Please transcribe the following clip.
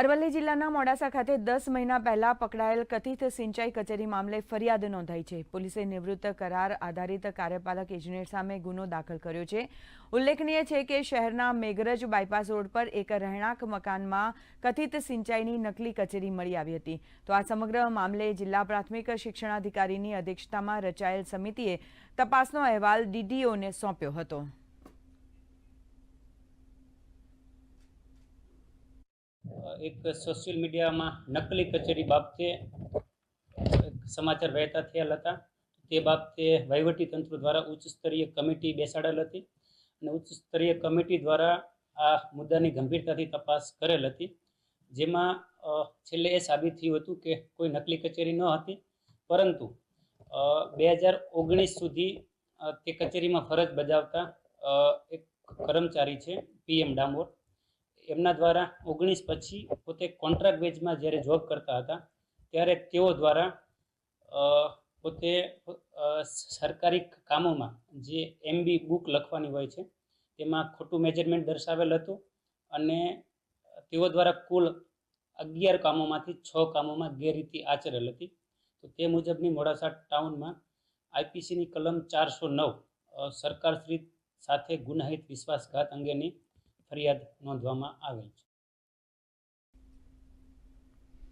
અરવલ્લી જિલ્લાના મોડાસા ખાતે દસ મહિના પહેલા પકડાયેલ કથિત સિંચાઈ કચેરી મામલે ફરિયાદ નોંધાઈ છે. પોલીસે નિવૃત્ત કરાર આધારિત કાર્યપાલક ઇજનેર સામે ગુનો દાખલ કર્યો છે. ઉલ્લેખનીય છે કે શહેરના મેઘરજ બાયપાસ રોડ પર એક રહેણાંક મકાનમાં કથિત સિંચાઈની નકલી કચેરી મળી આવી હતી. તો આ સમગ્ર મામલે જિલ્લા પ્રાથમિક શિક્ષણાધિકારીની અધ્યક્ષતામાં રચાયેલ સમિતિએ તપાસનો અહેવાલ ડીડીઓને સોંપ્યો હતો. એક સોશિયલ મીડિયામાં નકલી કચેરી બાબતે સમાચાર વહેતા થયેલ હતા. તે બાબતે વહીવટી તંત્ર દ્વારા ઉચ્ચ સ્તરીય કમિટી બેસાડેલ હતી અને ઉચ્ચ સ્તરીય કમિટી દ્વારા આ મુદ્દાની ગંભીરતાથી તપાસ કરેલ હતી. જેમાં છેલ્લે એ સાબિત થયું હતું કે કોઈ નકલી કચેરી ન હતી. પરંતુ બે હજાર ઓગણીસ સુધી તે કચેરીમાં ફરજ બજાવતા એક કર્મચારી છે પીએમ ડામોર. એમના દ્વારા ઓગણીસ પછી પોતે કોન્ટ્રાક્ટ બેઝમાં જ્યારે જોબ કરતા હતા, ત્યારે તેઓ દ્વારા પોતે સરકારી કામોમાં જે એમબી બુક લખવાની હોય છે, તેમાં ખોટું મેજરમેન્ટ દર્શાવેલ હતું અને તેઓ દ્વારા કુલ અગિયાર કામોમાંથી છ કામોમાં ગેરરીતિ આચરેલ હતી. તો તે મુજબની મોડાસા ટાઉનમાં આઈપીસીની કલમ ચારસો નવ સરકારશ્રી સાથે ગુનાહિત વિશ્વાસઘાત અંગેની ફરિયાદ નોંધવામાં આવેલ છે.